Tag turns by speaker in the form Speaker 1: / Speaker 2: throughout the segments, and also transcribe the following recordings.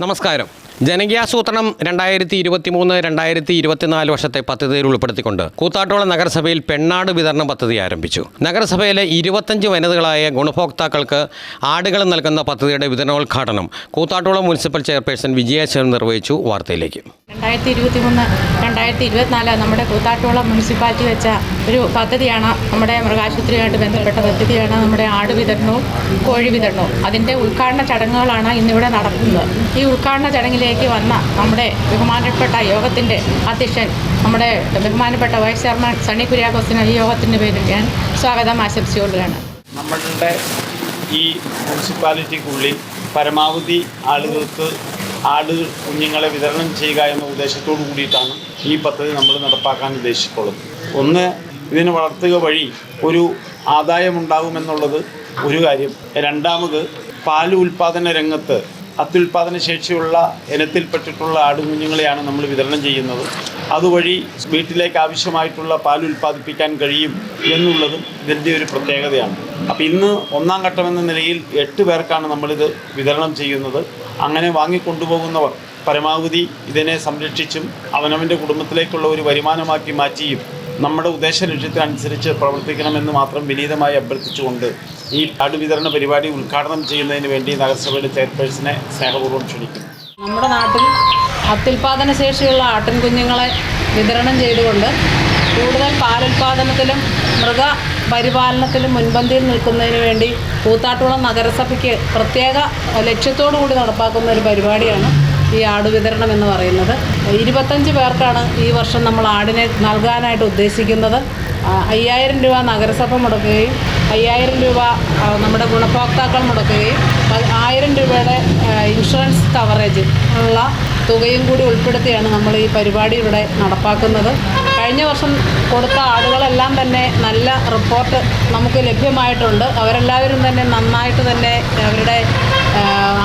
Speaker 1: നമസ്കാരം. ജനകീയാസൂത്രണം രണ്ടായിരത്തി ഇരുപത്തി മൂന്ന് രണ്ടായിരത്തി ഇരുപത്തിനാല് വർഷത്തെ പദ്ധതിയിൽ ഉൾപ്പെടുത്തിക്കൊണ്ട് കൂത്താട്ടോള നഗരസഭയിൽ പെണ്ണാട് വിതരണ പദ്ധതി ആരംഭിച്ചു. നഗരസഭയിലെ ഇരുപത്തഞ്ച് വനിതകളായ ഗുണഭോക്താക്കൾക്ക് ആടുകൾ നൽകുന്ന പദ്ധതിയുടെ വിതരണോദ്ഘാടനം കൂത്താട്ടോള മുനിസിപ്പൽ ചെയർപേഴ്സൺ വിജയാശൻ നിർവഹിച്ചു. വാർത്തയിലേക്ക്.
Speaker 2: രണ്ടായിരത്തി ഇരുപത്തി മൂന്ന് രണ്ടായിരത്തി ഇരുപത്തിനാല് നമ്മുടെ കൂത്താട്ടുകുളം മുനിസിപ്പാലിറ്റി വെച്ച ഒരു പദ്ധതിയാണ് നമ്മുടെ മൃഗാശുപത്രിയുമായിട്ട് ബന്ധപ്പെട്ട പദ്ധതിയാണ് നമ്മുടെ ആട് വിതരണവും കോഴി വിതരണവും. അതിന്റെ ഉദ്ഘാടന ചടങ്ങുകളാണ് ഇന്നിവിടെ നടക്കുന്നത്. ഈ ഉദ്ഘാടന ചടങ്ങിലേക്ക് വന്ന നമ്മുടെ ബഹുമാനപ്പെട്ട യോഗത്തിന്റെ അധ്യക്ഷൻ നമ്മുടെ ബഹുമാനപ്പെട്ട വൈസ് ചെയർമാൻ സണ്ണി കുര്യാക്കോസിന് ഈ യോഗത്തിന്റെ പേരിൽ ഞാൻ സ്വാഗതം ആശംസിച്ചുകൊള്ളുകയാണ്.
Speaker 3: നമ്മളുടെ ഈ മുനിസിപ്പാലിറ്റിക്കുള്ളിൽ പരമാവധി ആളുകൾക്ക് ആട് കുഞ്ഞുങ്ങളെ വിതരണം ചെയ്യുക എന്ന ഉദ്ദേശത്തോടു കൂടിയിട്ടാണ് ഈ പദ്ധതി നമ്മൾ നടപ്പാക്കാൻ ഉദ്ദേശിച്ചിട്ടുള്ളത് ഒന്ന് ഇതിനെ വളർത്തുക വഴി ഒരു ആദായമുണ്ടാകുമെന്നുള്ളത് ഒരു കാര്യം. രണ്ടാമത് പാൽ ഉൽപ്പാദന രംഗത്ത് അത്യുൽപാദന ശേഷിയുള്ള ഇനത്തിൽപ്പെട്ടിട്ടുള്ള ആടുകുഞ്ഞുങ്ങളെയാണ് നമ്മൾ വിതരണം ചെയ്യുന്നത്. അതുവഴി വീട്ടിലേക്ക് ആവശ്യമായിട്ടുള്ള പാൽ ഉൽപ്പാദിപ്പിക്കാൻ കഴിയും എന്നുള്ളതും ഇതിന്റെ ഒരു പ്രത്യേകതയാണ്. അപ്പോൾ ഇന്ന് ഒന്നാം ഘട്ടം എന്ന നിലയിൽ എട്ട് പേർക്കാണ് നമ്മളിത് വിതരണം ചെയ്യുന്നത്. അങ്ങനെ വാങ്ങിക്കൊണ്ടുപോകുന്നവർ പരമാവധി ഇതിനെ സംരക്ഷിച്ചും അവനവന്റെ കുടുംബത്തിലേക്കുള്ള ഒരു വരുമാനമാക്കി മാറ്റിയും നമ്മുടെ ഉദ്ദേശ ലക്ഷ്യത്തിനനുസരിച്ച് പ്രവർത്തിക്കണമെന്ന് മാത്രം വിനീതമായി അഭ്യർത്ഥിച്ചുകൊണ്ട് ഈ കാർഡ് വിതരണ പരിപാടി ഉദ്ഘാടനം ചെയ്യുന്നതിന് വേണ്ടി നഗരസഭയുടെ ചെയർപേഴ്സണെ സ്നേഹപൂർവം ക്ഷണിക്കുന്നു.
Speaker 2: നമ്മുടെ നാട്ടിൽ അത്യുൽപാദന ശേഷിയുള്ള ആട്ടിൻ കുഞ്ഞുങ്ങളെ വിതരണം ചെയ്തുകൊണ്ട് കൂടുതൽ പാലുൽപാദനത്തിലും മൃഗ പരിപാലനത്തിലും മുൻപന്തിയിൽ നിൽക്കുന്നതിന് വേണ്ടി കൂത്താട്ടുകുളം നഗരസഭയ്ക്ക് പ്രത്യേക ലക്ഷ്യത്തോടു കൂടി നടപ്പാക്കുന്ന ഒരു പരിപാടിയാണ് ഈ ആട് വിതരണം എന്ന് പറയുന്നത്. ഇരുപത്തഞ്ച് പേർക്കാണ് ഈ വർഷം നമ്മൾ ആടിനെ നൽകാനായിട്ട് ഉദ്ദേശിക്കുന്നത്. അയ്യായിരം രൂപ നഗരസഭ മുടക്കുകയും അയ്യായിരം രൂപ നമ്മുടെ ഗുണഭോക്താക്കൾ മുടക്കുകയും ആയിരം രൂപയുടെ ഇൻഷുറൻസ് കവറേജ് ഉള്ള തുകയും കൂടി ഉൾപ്പെടുത്തിയാണ് നമ്മൾ ഈ പരിപാടി ഇവിടെ നടപ്പാക്കുന്നത്. കഴിഞ്ഞ വർഷം കൊടുത്ത ആടുകളെല്ലാം തന്നെ നല്ല റിപ്പോർട്ട് നമുക്ക് ലഭ്യമായിട്ടുണ്ട്. അവരെല്ലാവരും തന്നെ നന്നായിട്ട് തന്നെ അവരുടെ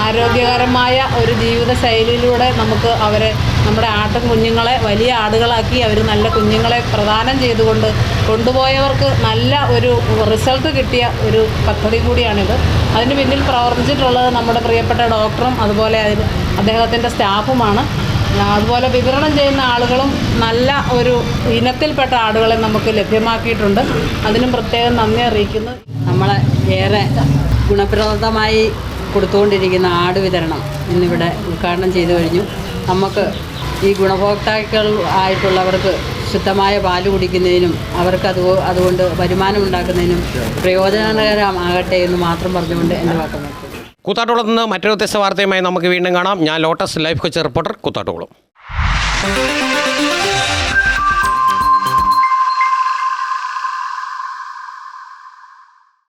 Speaker 2: ആരോഗ്യകരമായ ഒരു ജീവിത ശൈലിയിലൂടെ നമുക്ക് അവരെ നമ്മുടെ ആട്ടും കുഞ്ഞുങ്ങളെ വലിയ ആടുകളാക്കി അവർ നല്ല കുഞ്ഞുങ്ങളെ പ്രദാനം ചെയ്തുകൊണ്ട് കൊണ്ടുപോയവർക്ക് നല്ല ഒരു റിസൾട്ട് കിട്ടിയ ഒരു പദ്ധതി കൂടിയാണിത്. അതിന് പിന്നിൽ പ്രവർത്തിച്ചിട്ടുള്ളത് നമ്മുടെ പ്രിയപ്പെട്ട ഡോക്ടറും അതുപോലെ അതിന് അദ്ദേഹത്തിന്റെ സ്റ്റാഫുമാണ്. അതുപോലെ വിതരണം ചെയ്യുന്ന ആളുകളും നല്ല ഒരു ഇനത്തിൽപ്പെട്ട ആടുകളെ നമുക്ക് ലഭ്യമാക്കിയിട്ടുണ്ട്. അതിനും പ്രത്യേകം നന്ദി അറിയിക്കുന്നു.
Speaker 4: നമ്മളെ ഏറെ ഗുണപ്രദമായി കൊടുത്തുകൊണ്ടിരിക്കുന്ന ആട് വിതരണം ഇന്നിവിടെ ഉദ്ഘാടനം ചെയ്തു കഴിഞ്ഞു. നമുക്ക് ഈ ഗുണഭോക്താക്കൾ ആയിട്ടുള്ളവർക്ക് ശുദ്ധമായ പാൽ കുടിക്കുന്നതിനും അവർക്ക് അത് അതുകൊണ്ട് വരുമാനം ഉണ്ടാക്കുന്നതിനും പ്രയോജനകരമാകട്ടെ എന്ന് മാത്രം പറഞ്ഞുകൊണ്ട് എന്റെ വാക്ക് നിർത്തുന്നു.
Speaker 1: കൂത്താട്ടോളത്ത് നിന്ന് മറ്റൊരു വ്യത്യസ്ത വാർത്തയുമായി നമുക്ക് വീണ്ടും കാണാം. ഞാൻ Lotus Life Kochi reporter Koothattukulam.